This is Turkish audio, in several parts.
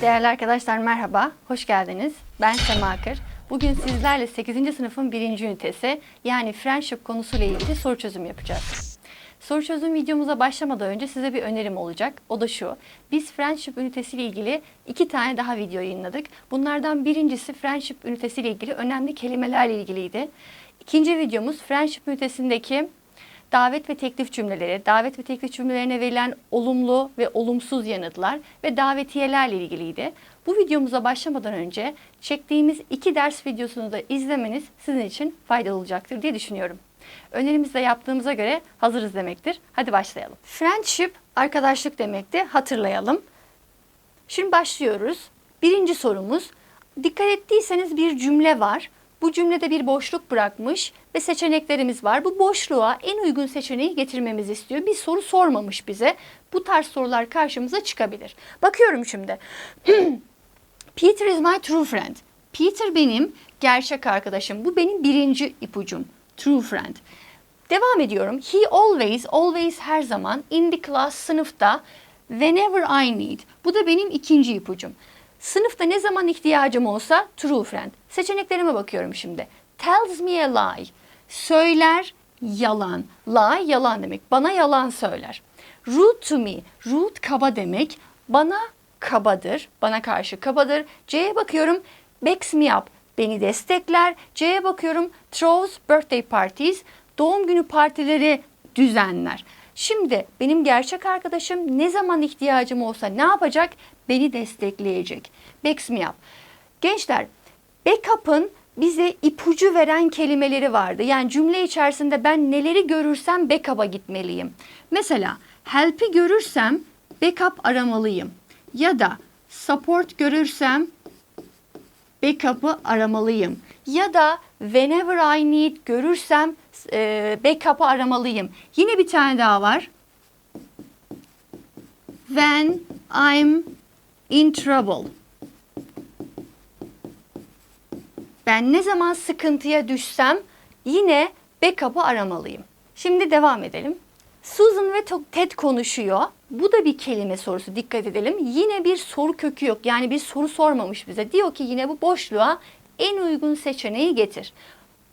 Değerli arkadaşlar merhaba, hoş geldiniz. Ben Sema Akır. Bugün sizlerle 8. sınıfın 1. ünitesi yani friendship konusuyla ilgili soru çözüm yapacağız. Soru çözüm videomuza başlamadan önce size bir önerim olacak. O da şu. Biz friendship ünitesiyle ilgili iki tane daha video yayınladık. Bunlardan birincisi friendship ünitesiyle ilgili önemli kelimelerle ilgiliydi. İkinci videomuz friendship ünitesindeki davet ve teklif cümleleri, davet ve teklif cümlelerine verilen olumlu ve olumsuz yanıtlar ve davetiyelerle ilgiliydi. Bu videomuza başlamadan önce çektiğimiz iki ders videosunu da izlemeniz sizin için faydalı olacaktır diye düşünüyorum. Önerimizi de yaptığımıza göre hazırız demektir. Hadi başlayalım. Friendship arkadaşlık demekti. Hatırlayalım. Şimdi başlıyoruz. Birinci sorumuz. Dikkat ettiyseniz bir cümle var. Bu cümlede bir boşluk bırakmış ve seçeneklerimiz var. Bu boşluğa en uygun seçeneği getirmemizi istiyor. Bir soru sormamış bize. Bu tarz sorular karşımıza çıkabilir. Bakıyorum şimdi. Peter is my true friend. Peter benim gerçek arkadaşım. Bu benim birinci ipucum. True friend. Devam ediyorum. He always, always her zaman in the class sınıfta whenever I need. Bu da benim ikinci ipucum. Sınıfta ne zaman ihtiyacım olsa true friend. Seçeneklerime bakıyorum şimdi. Tells me a lie. Söyler yalan. Lie yalan demek. Bana yalan söyler. Rude to me. Rude kaba demek. Bana kabadır. Bana karşı kabadır. C'ye bakıyorum. Backs me up. Beni destekler. C'ye bakıyorum. Throws birthday parties. Doğum günü partileri düzenler. Şimdi benim gerçek arkadaşım ne zaman ihtiyacım olsa ne yapacak? Beni destekleyecek. Backs me up. Gençler, backup'ın bize ipucu veren kelimeleri vardı. Yani cümle içerisinde ben neleri görürsem backup'a gitmeliyim. Mesela help'i görürsem backup aramalıyım. Ya da support görürsem backup'ı aramalıyım. Ya da whenever I need görürsem e, backup'ı aramalıyım. Yine bir tane daha var. When I'm in trouble. Ben ne zaman sıkıntıya düşsem yine backup'ı aramalıyım. Şimdi devam edelim. Susan ve Ted konuşuyor. Bu da bir kelime sorusu dikkat edelim. Yine bir soru kökü yok. Yani bir soru sormamış bize. Diyor ki yine bu boşluğa en uygun seçeneği getir.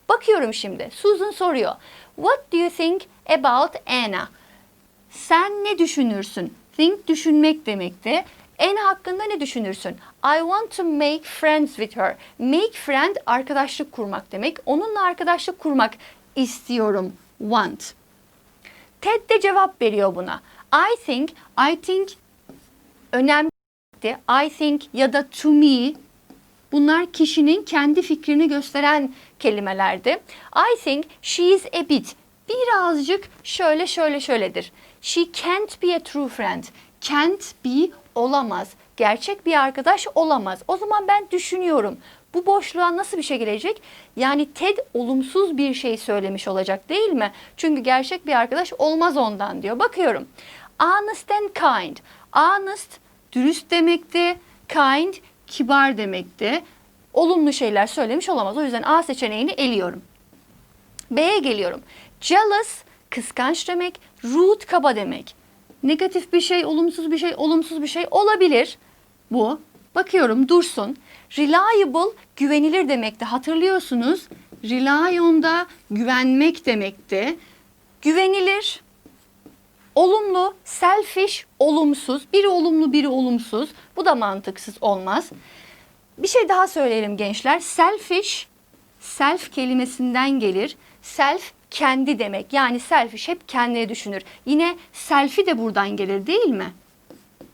Bakıyorum şimdi. Susan soruyor. What do you think about Anna? Sen ne düşünürsün? Think düşünmek demekti. Anna hakkında ne düşünürsün? I want to make friends with her. Make friend arkadaşlık kurmak demek. Onunla arkadaşlık kurmak istiyorum. Want. Ted de cevap veriyor buna. I think, I think önemli. I think ya da to me bunlar kişinin kendi fikrini gösteren kelimelerdi. I think she is a bit birazcık şöyle şöyle şöyledir. She can't be a true friend. Can't be olamaz. Gerçek bir arkadaş olamaz. O zaman ben düşünüyorum. Bu boşluğa nasıl bir şey gelecek? Yani Ted olumsuz bir şey söylemiş olacak değil mi? Çünkü gerçek bir arkadaş olmaz ondan diyor. Bakıyorum. Honest and kind. Honest dürüst demekti. Kind kibar demekti. Olumlu şeyler söylemiş olamaz. O yüzden A seçeneğini eliyorum. B'ye geliyorum. Jealous kıskanç demek. Rude kaba demek. Negatif bir şey, olumsuz bir şey, olumsuz bir şey olabilir. Bu. Bakıyorum dursun. Reliable güvenilir demekti. Hatırlıyorsunuz. Rely on'da güvenmek demekti. Güvenilir, olumlu, selfish, olumsuz. Biri olumlu, biri olumsuz. Bu da mantıksız olmaz. Bir şey daha söyleyelim gençler. Selfish, self kelimesinden gelir. Self kendi demek. Yani selfish hep kendini düşünür. Yine selfie de buradan gelir değil mi?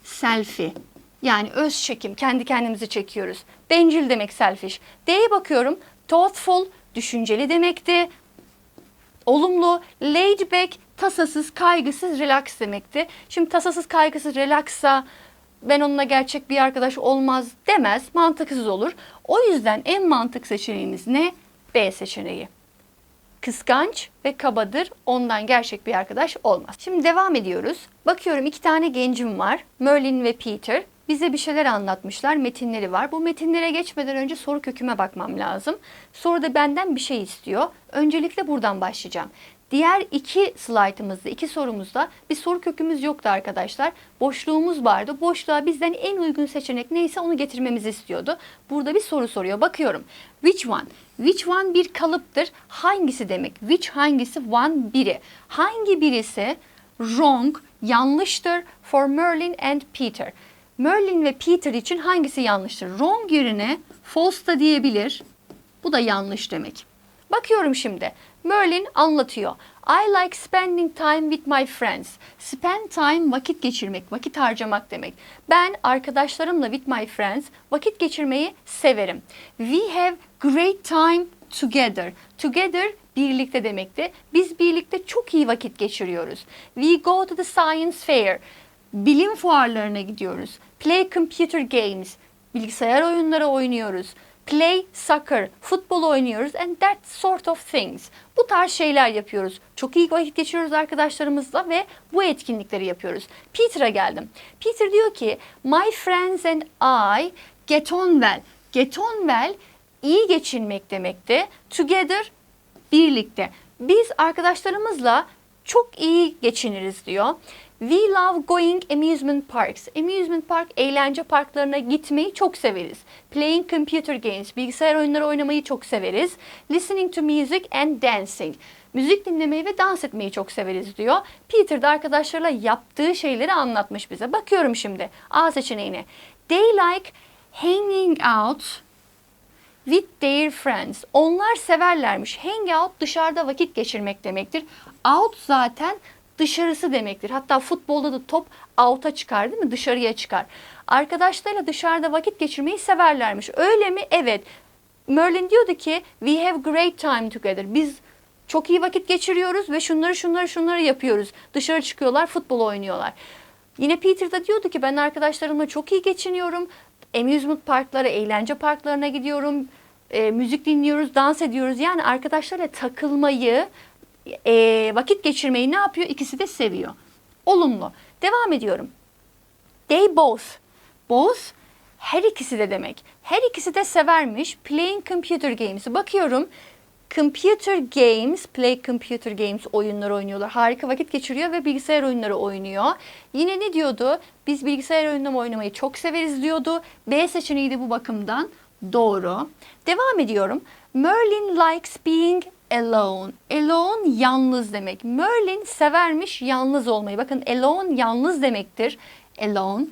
Selfie. Yani öz çekim, kendi kendimizi çekiyoruz. Bencil demek selfish. D'ye bakıyorum. Thoughtful, düşünceli demekti. Olumlu, laid back, tasasız, kaygısız, relax demekti. Şimdi tasasız, kaygısız, relaxsa ben onunla gerçek bir arkadaş olmaz demez. Mantıksız olur. O yüzden en mantık seçeneğimiz ne? B seçeneği. Kıskanç ve kabadır. Ondan gerçek bir arkadaş olmaz. Şimdi devam ediyoruz. Bakıyorum iki tane gencim var. Merlin ve Peter. Bize bir şeyler anlatmışlar. Metinleri var. Bu metinlere geçmeden önce soru köküme bakmam lazım. Soruda benden bir şey istiyor. Öncelikle buradan başlayacağım. Diğer iki slaytımızda, iki sorumuzda bir soru kökümüz yoktu arkadaşlar. Boşluğumuz vardı. Boşluğa bizden en uygun seçenek neyse onu getirmemizi istiyordu. Burada bir soru soruyor. Bakıyorum. Which one? Which one bir kalıptır. Hangisi demek? Which hangisi? One biri. Hangi birisi wrong, yanlıştır for Merlin and Peter? Merlin ve Peter için hangisi yanlıştır? Wrong yerine false da diyebilir. Bu da yanlış demek. Bakıyorum şimdi. Merlin anlatıyor. I like spending time with my friends. Spend time vakit geçirmek, vakit harcamak demek. Ben arkadaşlarımla with my friends vakit geçirmeyi severim. We have great time together. Together birlikte demekti. Biz birlikte çok iyi vakit geçiriyoruz. We go to the science fair. Bilim fuarlarına gidiyoruz. Play computer games. Bilgisayar oyunları oynuyoruz. Play soccer, futbol oynuyoruz and that sort of things. Bu tarz şeyler yapıyoruz. Çok iyi vakit geçiriyoruz arkadaşlarımızla ve bu etkinlikleri yapıyoruz. Peter'a geldim. Peter diyor ki, my friends and I get on well. Get on well iyi geçinmek demekti. Together birlikte. Biz arkadaşlarımızla çok iyi geçiniriz diyor. We love going amusement parks. Amusement park eğlence parklarına gitmeyi çok severiz. Playing computer games, bilgisayar oyunları oynamayı çok severiz. Listening to music and dancing. Müzik dinlemeyi ve dans etmeyi çok severiz diyor. Peter de arkadaşlarla yaptığı şeyleri anlatmış bize. Bakıyorum şimdi A seçeneğine. They like hanging out with their friends. Onlar severlermiş. Hang out dışarıda vakit geçirmek demektir. Out zaten dışarısı demektir. Hatta futbolda da top out'a çıkar değil mi? Dışarıya çıkar. Arkadaşlarıyla dışarıda vakit geçirmeyi severlermiş. Öyle mi? Evet. Merlin diyordu ki we have great time together. Biz çok iyi vakit geçiriyoruz ve şunları şunları şunları yapıyoruz. Dışarı çıkıyorlar, futbol oynuyorlar. Yine Peter da diyordu ki ben arkadaşlarımla çok iyi geçiniyorum. Amusement parklara, eğlence parklarına gidiyorum. E, müzik dinliyoruz, dans ediyoruz. Yani arkadaşlarla takılmayı, e, vakit geçirmeyi ne yapıyor? İkisi de seviyor. Olumlu. Devam ediyorum. They both. Both her ikisi de demek. Her ikisi de severmiş. Playing computer games'i. Bakıyorum. Computer games, play computer games oyunları oynuyorlar. Harika vakit geçiriyor ve bilgisayar oyunları oynuyor. Yine ne diyordu? Biz bilgisayar oyunları oynamayı çok severiz diyordu. B seçeneği de bu bakımdan doğru. Devam ediyorum. Merlin likes being alone. Alone yalnız demek. Merlin severmiş yalnız olmayı. Bakın alone yalnız demektir. Alone.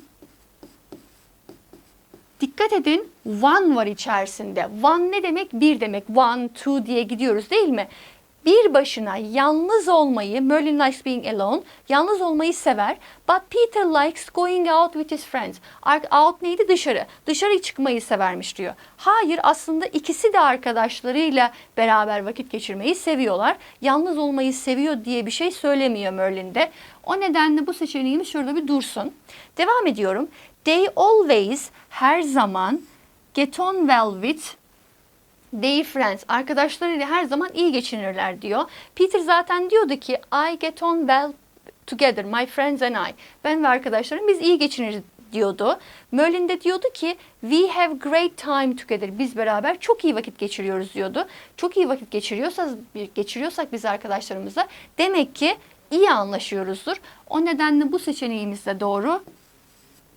Dikkat edin one var içerisinde. One ne demek? Bir demek. One, two diye gidiyoruz değil mi? Bir başına yalnız olmayı, Merlin likes being alone, yalnız olmayı sever. But Peter likes going out with his friends. Out neydi? Dışarı. Dışarı çıkmayı severmiş diyor. Hayır aslında ikisi de arkadaşlarıyla beraber vakit geçirmeyi seviyorlar. Yalnız olmayı seviyor diye bir şey söylemiyor Merlin'de. O nedenle bu seçeneğimiz şurada bir dursun. Devam ediyorum. They always, her zaman, get on well with their friends. Arkadaşlarıyla her zaman iyi geçinirler diyor. Peter zaten diyordu ki I get on well together, my friends and I. Ben ve arkadaşlarım biz iyi geçiniriz diyordu. Merlin de diyordu ki we have great time together. Biz beraber çok iyi vakit geçiriyoruz diyordu. Çok iyi vakit geçiriyorsak, geçiriyorsak biz arkadaşlarımızla demek ki iyi anlaşıyoruzdur. O nedenle bu seçeneğimiz de doğru.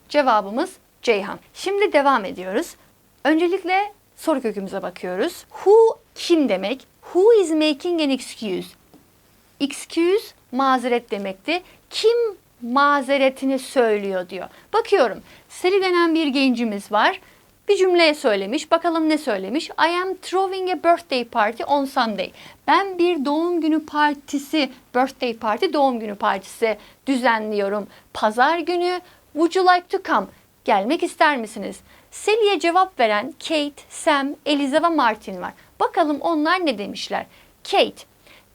Cevabımız Ceyhan. Şimdi devam ediyoruz. Öncelikle soru kökümüze bakıyoruz. Who kim demek? Who is making an excuse? Excuse mazeret demekti. Kim mazeretini söylüyor diyor. Bakıyorum. Seli denen bir gencimiz var. Bir cümleye söylemiş. Bakalım ne söylemiş? I am throwing a birthday party on Sunday. Ben bir doğum günü partisi, birthday party doğum günü partisi düzenliyorum. Pazar günü Would you like to come? Gelmek ister misiniz? Sally'e cevap veren Kate, Sam, Eliza ve Martin var. Bakalım onlar ne demişler? Kate,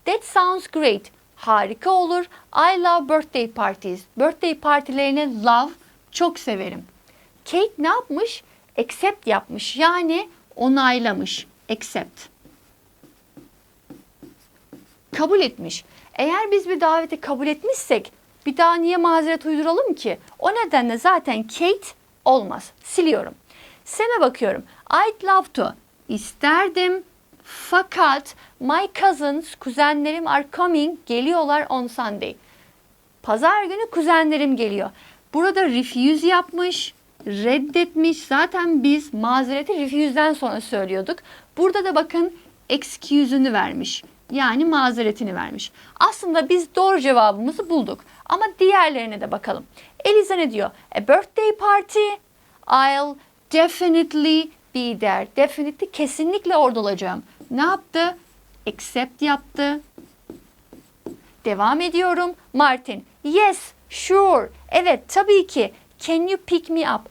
that sounds great. Harika olur. I love birthday parties. Birthday partilerini love, çok severim. Kate ne yapmış? Accept yapmış. Yani onaylamış. Accept. Kabul etmiş. Eğer biz bir daveti kabul etmişsek bir daha niye mazeret uyduralım ki? O nedenle zaten Kate olmaz. Siliyorum. Sam'e bakıyorum. I'd love to. İsterdim. Fakat my cousins, kuzenlerim are coming, geliyorlar on Sunday. Pazar günü kuzenlerim geliyor. Burada refuse yapmış, reddetmiş. Zaten biz mazereti refuse'den sonra söylüyorduk. Burada da bakın excuse'ünü vermiş. Yani mazeretini vermiş. Aslında biz doğru cevabımızı bulduk. Ama diğerlerine de bakalım. Eliza ne diyor? A birthday party. I'll definitely be there. Definitely kesinlikle orada olacağım. Ne yaptı? Accept yaptı. Devam ediyorum. Martin. Yes, sure. Evet, tabii ki. Can you pick me up?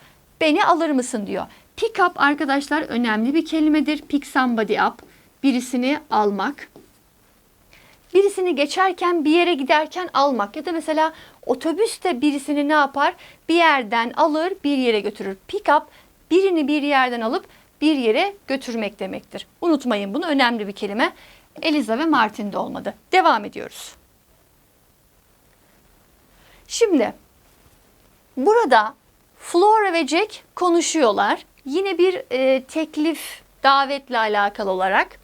Beni alır mısın diyor. Pick up arkadaşlar önemli bir kelimedir. Pick somebody up. Birisini almak. Birisini geçerken bir yere giderken almak ya da mesela otobüste birisini ne yapar? Bir yerden alır, bir yere götürür. Pick up birini bir yerden alıp bir yere götürmek demektir. Unutmayın bunu önemli bir kelime. Eliza ve Martin de olmadı. Devam ediyoruz. Şimdi burada Flora ve Jack konuşuyorlar. Yine bir e, teklif, davetle alakalı olarak.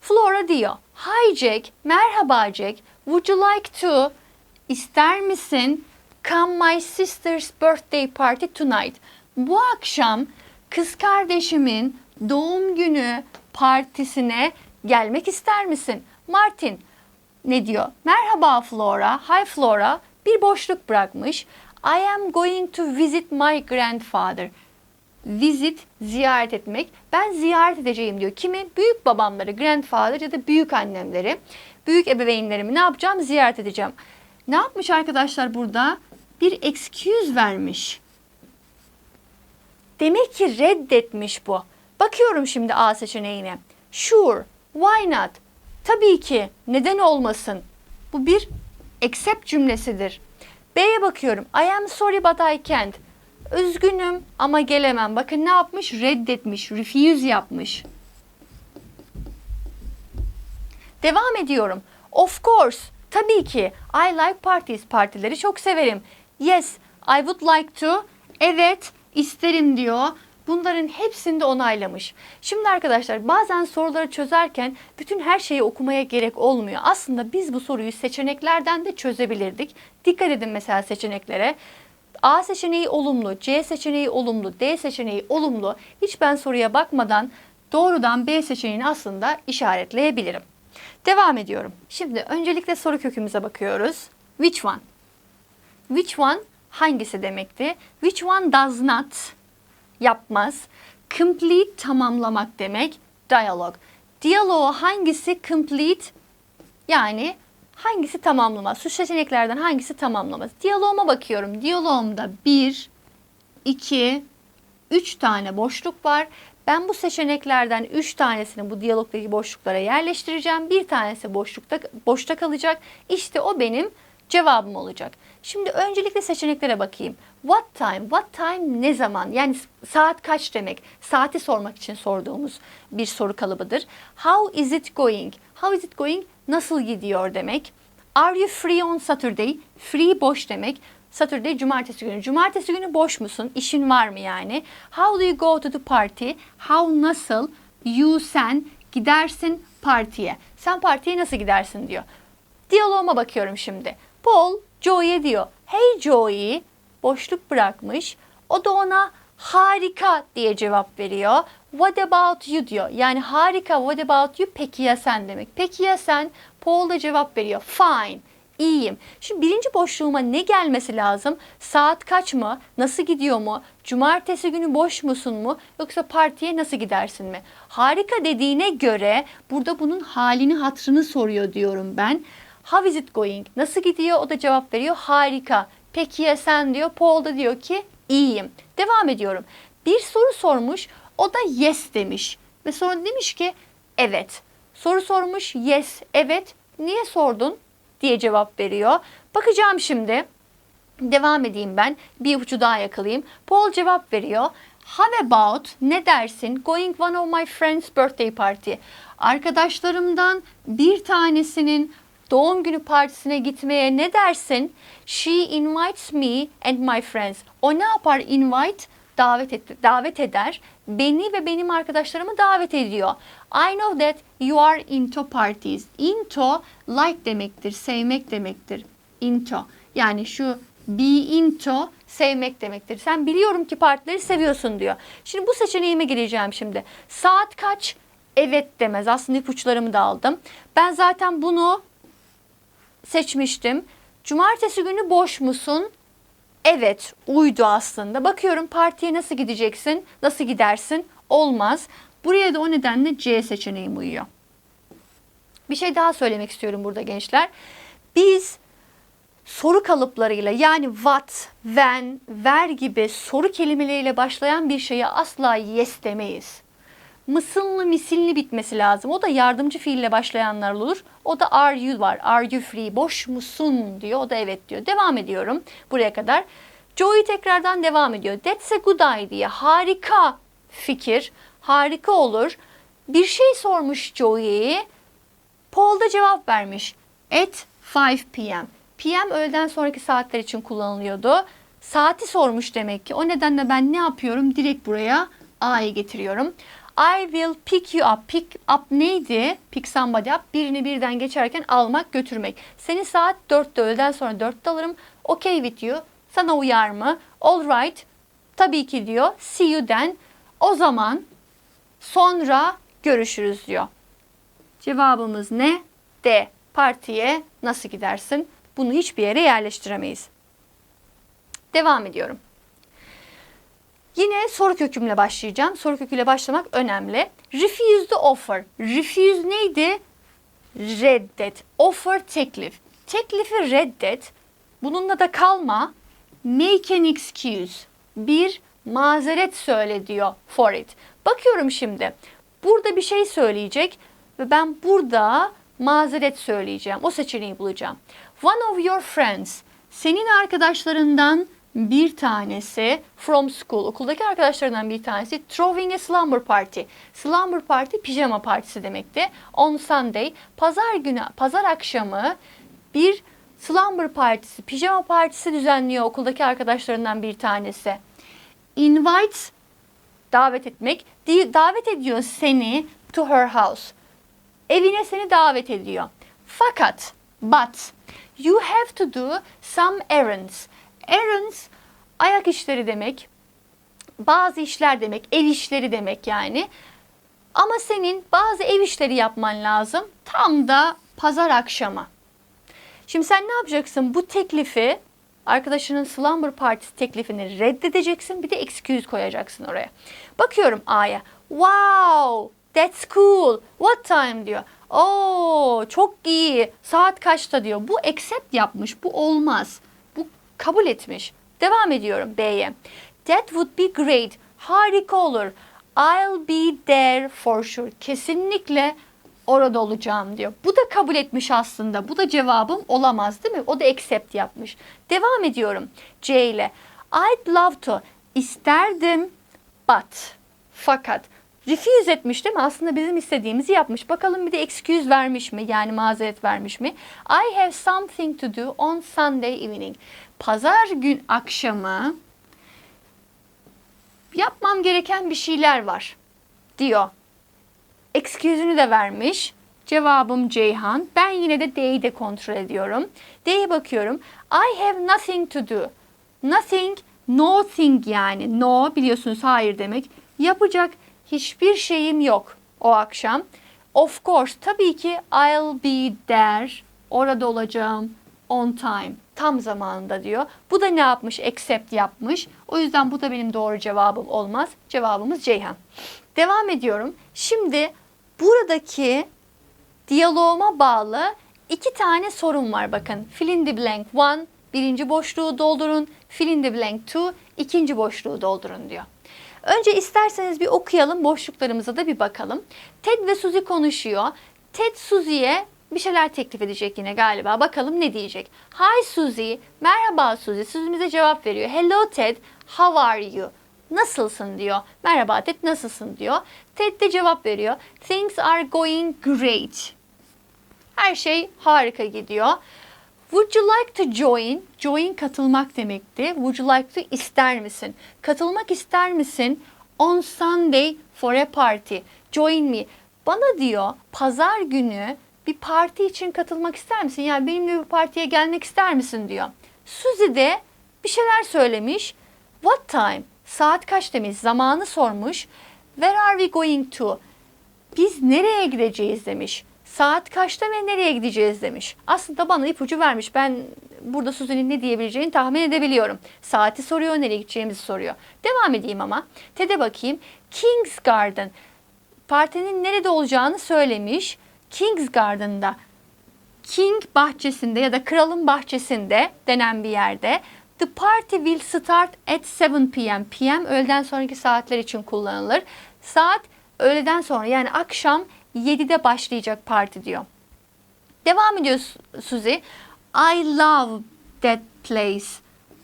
Flora diyor, Hi Jack, merhaba Jack, would you like to, ister misin, come my sister's birthday party tonight? Bu akşam kız kardeşimin doğum günü partisine gelmek ister misin? Martin ne diyor? Merhaba Flora, hi Flora, bir boşluk bırakmış. I am going to visit my grandfather. Visit, ziyaret etmek. Ben ziyaret edeceğim diyor. Kimi? Büyük babamları, grandfather ya da büyük annemleri, büyük ebeveynlerimi ne yapacağım? Ziyaret edeceğim. Ne yapmış arkadaşlar burada? Bir excuse vermiş. Demek ki reddetmiş bu. Bakıyorum şimdi A seçeneğine. Sure, why not? Tabii ki, neden olmasın? Bu bir accept cümlesidir. B'ye bakıyorum. I am sorry but I can't. Üzgünüm ama gelemem. Bakın ne yapmış? Reddetmiş, refuse yapmış. Devam ediyorum. Of course, tabii ki. I like parties, partileri çok severim. Yes, I would like to. Evet, isterim diyor. Bunların hepsini de onaylamış. Şimdi arkadaşlar bazen soruları çözerken bütün her şeyi okumaya gerek olmuyor. Aslında biz bu soruyu seçeneklerden de çözebilirdik. Dikkat edin mesela seçeneklere. A seçeneği olumlu, C seçeneği olumlu, D seçeneği olumlu. Hiç ben soruya bakmadan doğrudan B seçeneğini aslında işaretleyebilirim. Devam ediyorum. Şimdi öncelikle soru kökümüze bakıyoruz. Which one? Which one hangisi demekti? Which one does not yapmaz? Complete tamamlamak demek. Dialog. Diyaloğu hangisi complete yani hangisi tamamlamaz? Şu seçeneklerden hangisi tamamlamaz? Diyaloğuma bakıyorum. Diyaloğumda 1, 2, 3 tane boşluk var. Ben bu seçeneklerden 3 tanesini bu diyalogdaki boşluklara yerleştireceğim. Bir tanesi boşlukta boşta kalacak. İşte o benim cevabım olacak. Şimdi öncelikle seçeneklere bakayım. What time? What time ne zaman? Yani saat kaç demek? Saati sormak için sorduğumuz bir soru kalıbıdır. How is it going? How is it going? Nasıl gidiyor demek. Are you free on Saturday? Free boş demek. Saturday cumartesi günü. Cumartesi günü boş musun? İşin var mı yani? How do you go to the party? How nasıl? You sen gidersin partiye. Sen partiye nasıl gidersin diyor. Diyaloğuma bakıyorum şimdi. Paul Joey'e diyor. Hey Joey boşluk bırakmış. O da ona harika diye cevap veriyor. What about you diyor. Yani harika what about you peki ya sen demek. Peki ya sen Paul da cevap veriyor. Fine iyiyim. Şimdi birinci boşluğuma ne gelmesi lazım? Saat kaç mı? Nasıl gidiyor mu? Cumartesi günü boş musun mu? Yoksa partiye nasıl gidersin mi? Harika dediğine göre burada bunun halini hatrını soruyor diyorum ben. How is it going? Nasıl gidiyor? O da cevap veriyor. Harika. Peki ya sen diyor. Paul da diyor ki iyiyim. Devam ediyorum. Bir soru sormuş. O da yes demiş. Ve sonra demiş ki evet. Soru sormuş. Yes, evet. Niye sordun? diye cevap veriyor. Bakacağım şimdi. Devam edeyim ben. Bir ipucu daha yakalayayım. Paul cevap veriyor. How about ne dersin going one of my friends birthday party? Arkadaşlarımdan bir tanesinin doğum günü partisine gitmeye ne dersin? She invites me and my friends. O ne yapar invite? davet et, davet eder. Beni ve benim arkadaşlarımı davet ediyor. I know that you are into parties. Into like demektir, sevmek demektir. Into. Yani şu be into sevmek demektir. Sen biliyorum ki partileri seviyorsun diyor. Şimdi bu seçeneğime gireceğim şimdi. Saat kaç? Evet demez. Aslında ipuçlarımı da aldım. Ben zaten bunu seçmiştim. Cumartesi günü boş musun? Evet, uydu aslında. Bakıyorum partiye nasıl gideceksin? Nasıl gidersin? Olmaz. Buraya da o nedenle C seçeneğim uyuyor. Bir şey daha söylemek istiyorum burada gençler. Biz soru kalıplarıyla yani what, when, where gibi soru kelimeleriyle başlayan bir şeye asla yes demeyiz. Mısınlı misilli bitmesi lazım. O da yardımcı fiille başlayanlar olur. O da are you var. Are you free? Boş musun diyor. O da evet diyor. Devam ediyorum buraya kadar. Joey tekrardan devam ediyor. That's a good idea. Harika fikir. Harika olur. Bir şey sormuş Joey'ye. Paul da cevap vermiş. At 5 p.m. PM öğleden sonraki saatler için kullanılıyordu. Saati sormuş demek ki. O nedenle ben ne yapıyorum? Direkt buraya A'yı getiriyorum. I will pick you up. Pick up neydi? Pick somebody up. Birini birden geçerken almak, götürmek. Seni saat 4'te öğleden sonra 4'te alırım. Okay with you. Sana uyar mı? All right. Tabii ki diyor. See you then. O zaman sonra görüşürüz diyor. Cevabımız ne? D. Partiye nasıl gidersin? Bunu hiçbir yere yerleştiremeyiz. Devam ediyorum. Yine soru kökümle başlayacağım. Soru köküyle başlamak önemli. Refuse the offer. Refuse neydi? Reddet. Offer teklif. Teklifi reddet. Bununla da kalma. Make an excuse. Bir mazeret söyle diyor for it. Bakıyorum şimdi. Burada bir şey söyleyecek ve ben burada mazeret söyleyeceğim. O seçeneği bulacağım. One of your friends. Senin arkadaşlarından bir tanesi from school, okuldaki arkadaşlarından bir tanesi throwing a slumber party. Slumber party pijama partisi demekti. On Sunday, pazar günü, pazar akşamı bir slumber partisi, pijama partisi düzenliyor okuldaki arkadaşlarından bir tanesi. Invite, davet etmek, davet ediyor seni to her house. Evine seni davet ediyor. Fakat, but, you have to do some errands. Errands ayak işleri demek. Bazı işler demek, ev işleri demek yani. Ama senin bazı ev işleri yapman lazım. Tam da pazar akşamı. Şimdi sen ne yapacaksın? Bu teklifi arkadaşının slumber partisi teklifini reddedeceksin. Bir de excuse koyacaksın oraya. Bakıyorum A'ya. Wow, that's cool. What time diyor. Oo, çok iyi. Saat kaçta diyor. Bu accept yapmış. Bu olmaz kabul etmiş. Devam ediyorum B'ye. That would be great. Harika olur. I'll be there for sure. Kesinlikle orada olacağım diyor. Bu da kabul etmiş aslında. Bu da cevabım olamaz değil mi? O da accept yapmış. Devam ediyorum C ile. I'd love to. İsterdim but. Fakat refuse etmiş değil mi? Aslında bizim istediğimizi yapmış. Bakalım bir de excuse vermiş mi? Yani mazeret vermiş mi? I have something to do on Sunday evening pazar gün akşamı yapmam gereken bir şeyler var diyor. Excuse'ünü de vermiş. Cevabım Ceyhan. Ben yine de D'yi de kontrol ediyorum. D'ye bakıyorum. I have nothing to do. Nothing, nothing yani. No biliyorsunuz hayır demek. Yapacak hiçbir şeyim yok o akşam. Of course tabii ki I'll be there. Orada olacağım on time. Tam zamanında diyor. Bu da ne yapmış? Accept yapmış. O yüzden bu da benim doğru cevabım olmaz. Cevabımız Ceyhan. Devam ediyorum. Şimdi buradaki diyaloğuma bağlı iki tane sorum var bakın. Fill in the blank one, birinci boşluğu doldurun. Fill in the blank two, ikinci boşluğu doldurun diyor. Önce isterseniz bir okuyalım, boşluklarımıza da bir bakalım. Ted ve Suzy konuşuyor. Ted Suzy'ye bir şeyler teklif edecek yine galiba. Bakalım ne diyecek. Hi Suzy. Merhaba Suzy. Bize cevap veriyor. Hello Ted. How are you? Nasılsın diyor. Merhaba Ted nasılsın diyor. Ted de cevap veriyor. Things are going great. Her şey harika gidiyor. Would you like to join? Join katılmak demekti. Would you like to ister misin? Katılmak ister misin? On Sunday for a party. Join me. Bana diyor pazar günü bir parti için katılmak ister misin? Yani benimle bir partiye gelmek ister misin diyor. Suzy de bir şeyler söylemiş. What time? Saat kaç demiş. Zamanı sormuş. Where are we going to? Biz nereye gideceğiz demiş. Saat kaçta ve nereye gideceğiz demiş. Aslında bana ipucu vermiş. Ben burada Suzy'nin ne diyebileceğini tahmin edebiliyorum. Saati soruyor, nereye gideceğimizi soruyor. Devam edeyim ama. Ted'e bakayım. King's Garden. Partinin nerede olacağını söylemiş. King's Garden'da. King bahçesinde ya da kralın bahçesinde denen bir yerde. The party will start at 7 p.m. PM öğleden sonraki saatler için kullanılır. Saat öğleden sonra yani akşam 7'de başlayacak parti diyor. Devam ediyor Su- Suzy. I love that place.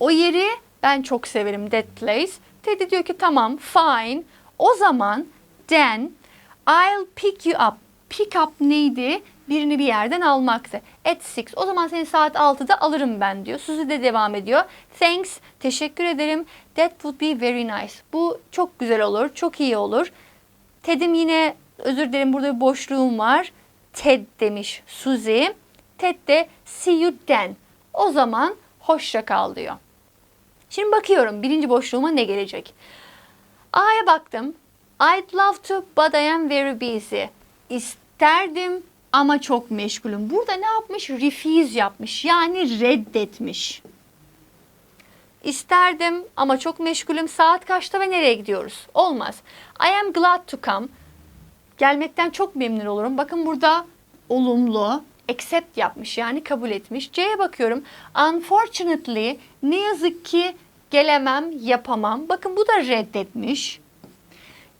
O yeri ben çok severim that place. Teddy diyor ki tamam fine. O zaman then I'll pick you up. Pick up neydi? Birini bir yerden almaktı. At 6. O zaman seni saat 6'da alırım ben diyor. Suzy de devam ediyor. Thanks. Teşekkür ederim. That would be very nice. Bu çok güzel olur. Çok iyi olur. Ted'im yine özür dilerim burada bir boşluğum var. Ted demiş Suzy. Ted de see you then. O zaman hoşça kal diyor. Şimdi bakıyorum birinci boşluğuma ne gelecek. A'ya baktım. I'd love to but I am very busy. İsterdim ama çok meşgulüm. Burada ne yapmış? Refuse yapmış. Yani reddetmiş. İsterdim ama çok meşgulüm. Saat kaçta ve nereye gidiyoruz? Olmaz. I am glad to come. Gelmekten çok memnun olurum. Bakın burada olumlu, accept yapmış yani kabul etmiş. C'ye bakıyorum. Unfortunately, ne yazık ki gelemem, yapamam. Bakın bu da reddetmiş.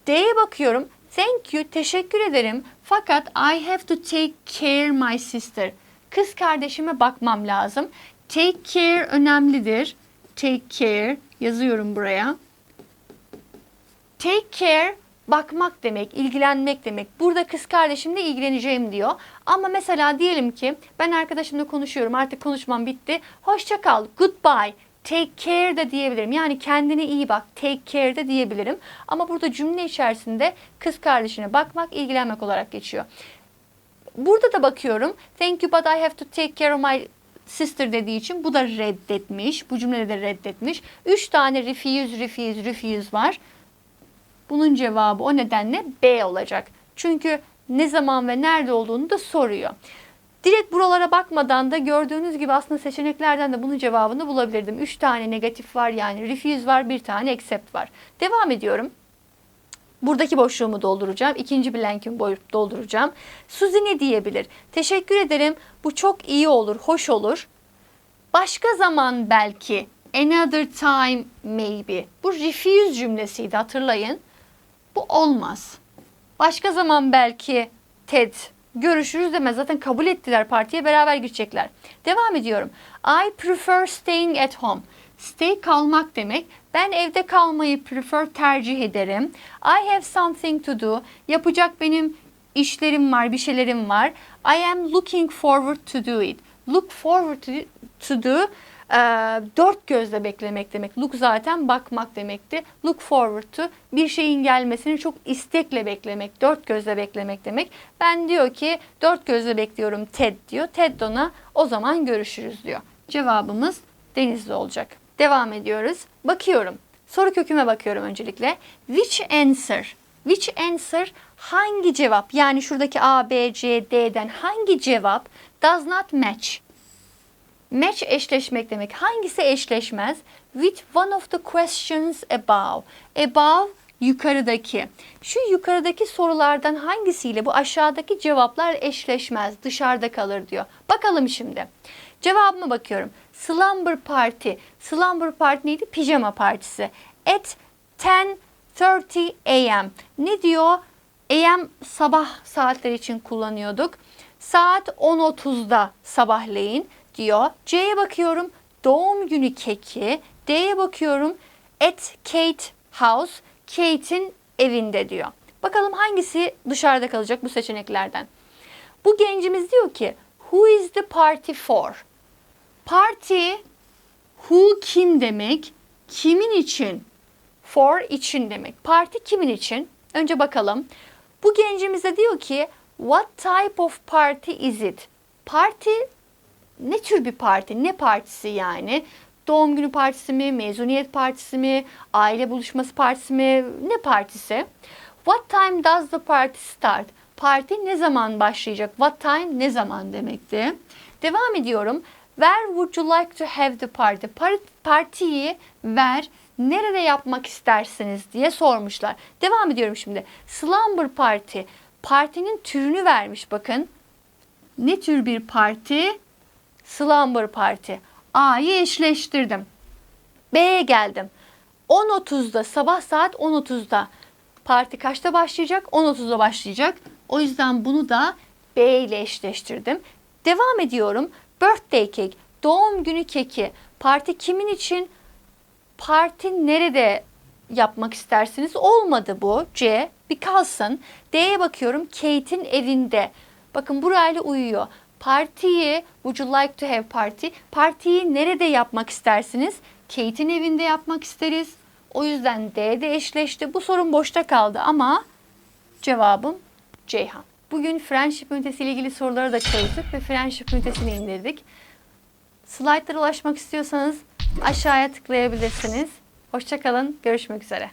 D'ye bakıyorum. Thank you, teşekkür ederim. Fakat I have to take care my sister. Kız kardeşime bakmam lazım. Take care önemlidir. Take care yazıyorum buraya. Take care bakmak demek, ilgilenmek demek. Burada kız kardeşimle ilgileneceğim diyor. Ama mesela diyelim ki ben arkadaşımla konuşuyorum. Artık konuşmam bitti. Hoşça kal. Goodbye. Take care de diyebilirim. Yani kendine iyi bak. Take care de diyebilirim. Ama burada cümle içerisinde kız kardeşine bakmak, ilgilenmek olarak geçiyor. Burada da bakıyorum. Thank you but I have to take care of my sister dediği için bu da reddetmiş. Bu cümlede de reddetmiş. Üç tane refuse, refuse, refuse var. Bunun cevabı o nedenle B olacak. Çünkü ne zaman ve nerede olduğunu da soruyor. Direkt buralara bakmadan da gördüğünüz gibi aslında seçeneklerden de bunun cevabını bulabilirdim. Üç tane negatif var yani refuse var, bir tane accept var. Devam ediyorum. Buradaki boşluğumu dolduracağım. İkinci blankimi dolduracağım. Suzy ne diyebilir? Teşekkür ederim. Bu çok iyi olur, hoş olur. Başka zaman belki. Another time maybe. Bu refuse cümlesiydi hatırlayın. Bu olmaz. Başka zaman belki Ted görüşürüz demez. Zaten kabul ettiler partiye beraber gidecekler. Devam ediyorum. I prefer staying at home. Stay kalmak demek. Ben evde kalmayı prefer tercih ederim. I have something to do. Yapacak benim işlerim var, bir şeylerim var. I am looking forward to do it. Look forward to, do e, dört gözle beklemek demek. Look zaten bakmak demekti. Look forward to bir şeyin gelmesini çok istekle beklemek, dört gözle beklemek demek. Ben diyor ki dört gözle bekliyorum Ted diyor. Ted ona o zaman görüşürüz diyor. Cevabımız Denizli olacak. Devam ediyoruz. Bakıyorum. Soru köküme bakıyorum öncelikle. Which answer? Which answer hangi cevap? Yani şuradaki A, B, C, D'den hangi cevap does not match? Match eşleşmek demek. Hangisi eşleşmez? With one of the questions above. Above yukarıdaki. Şu yukarıdaki sorulardan hangisiyle bu aşağıdaki cevaplar eşleşmez, dışarıda kalır diyor. Bakalım şimdi. Cevabıma bakıyorum. Slumber party. Slumber party neydi? Pijama partisi. At 10.30 am. Ne diyor? AM sabah saatleri için kullanıyorduk. Saat 10.30'da sabahleyin diyor. C'ye bakıyorum doğum günü keki. D'ye bakıyorum at Kate house. Kate'in evinde diyor. Bakalım hangisi dışarıda kalacak bu seçeneklerden. Bu gencimiz diyor ki who is the party for? Party who kim demek? Kimin için? For için demek. Parti kimin için? Önce bakalım. Bu gencimize diyor ki what type of party is it? Parti ne tür bir parti? Ne partisi yani? Doğum günü partisi mi? Mezuniyet partisi mi? Aile buluşması partisi mi? Ne partisi? What time does the party start? Parti ne zaman başlayacak? What time ne zaman demekti? Devam ediyorum. Where would you like to have the party? Par- partiyi ver nerede yapmak istersiniz diye sormuşlar. Devam ediyorum şimdi. Slumber party. Partinin türünü vermiş bakın. Ne tür bir parti? Slumber Party. A'yı eşleştirdim. B'ye geldim. 10.30'da sabah saat 10.30'da. Parti kaçta başlayacak? 10.30'da başlayacak. O yüzden bunu da B ile eşleştirdim. Devam ediyorum. Birthday cake. Doğum günü keki. Parti kimin için? Parti nerede yapmak istersiniz? Olmadı bu. C. Bir kalsın. D'ye bakıyorum. Kate'in evinde. Bakın burayla uyuyor. Partiyi, would you like to have party? Partiyi nerede yapmak istersiniz? Kate'in evinde yapmak isteriz. O yüzden D'de eşleşti. Bu sorun boşta kaldı ama cevabım Ceyhan. Bugün friendship ünitesi ile ilgili soruları da çözdük ve friendship ünitesini indirdik. Slaytlara ulaşmak istiyorsanız aşağıya tıklayabilirsiniz. Hoşçakalın, görüşmek üzere.